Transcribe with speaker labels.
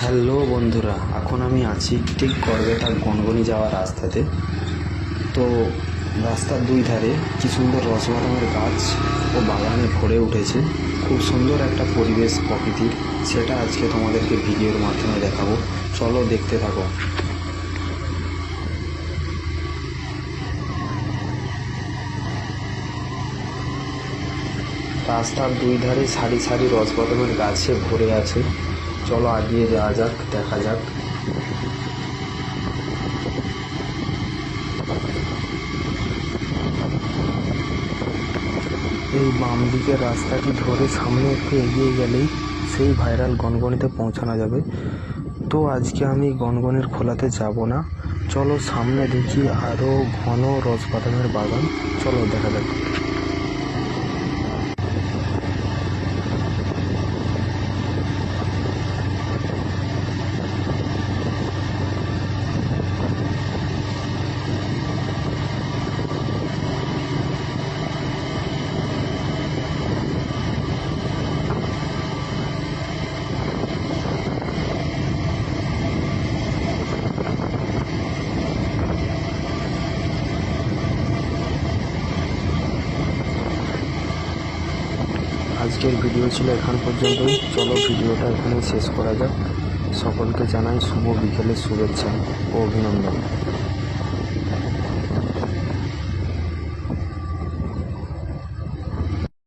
Speaker 1: Hello বন্ধুরা, এখন আমি আছি ঠিক গড়বেতা গনগনি যাওয়ার রাস্তাতে। তো রাস্তার দুই ধারে কি সুন্দর রসবাদামের গাছ ও বাগানে ভরে উঠেছে। খুব সুন্দর একটা পরিবেশ প্রকৃতির, সেটা আজকে তোমাদেরকে ভিডিওর মাধ্যমে দেখাবো। চলো দেখতে থাকো। রাস্তার দুই ধারে সারি সারি রসবাদামের গাছে ভরে আছে। চলো আগিয়ে যাওয়া যাক, দেখা যাক। এই বাম দিকের রাস্তাটি ধরে সামনে একটু এগিয়ে গেলেই সেই ভাইরাল গনগনিতে পৌঁছানো যাবে। তো আজকে আমি গনগনির খোলাতে যাব না। চলো সামনে দেখি আরও ঘন রসবাদামের বাগান। চলো দেখা যাক। আজকের ভিডিও ছিল এখান পর্যন্ত চলো ভিডিওটা এখানে শেষ করা যাক। সকলকে জানাই শুভ বিকেলের শুভেচ্ছা ও অভিনন্দন।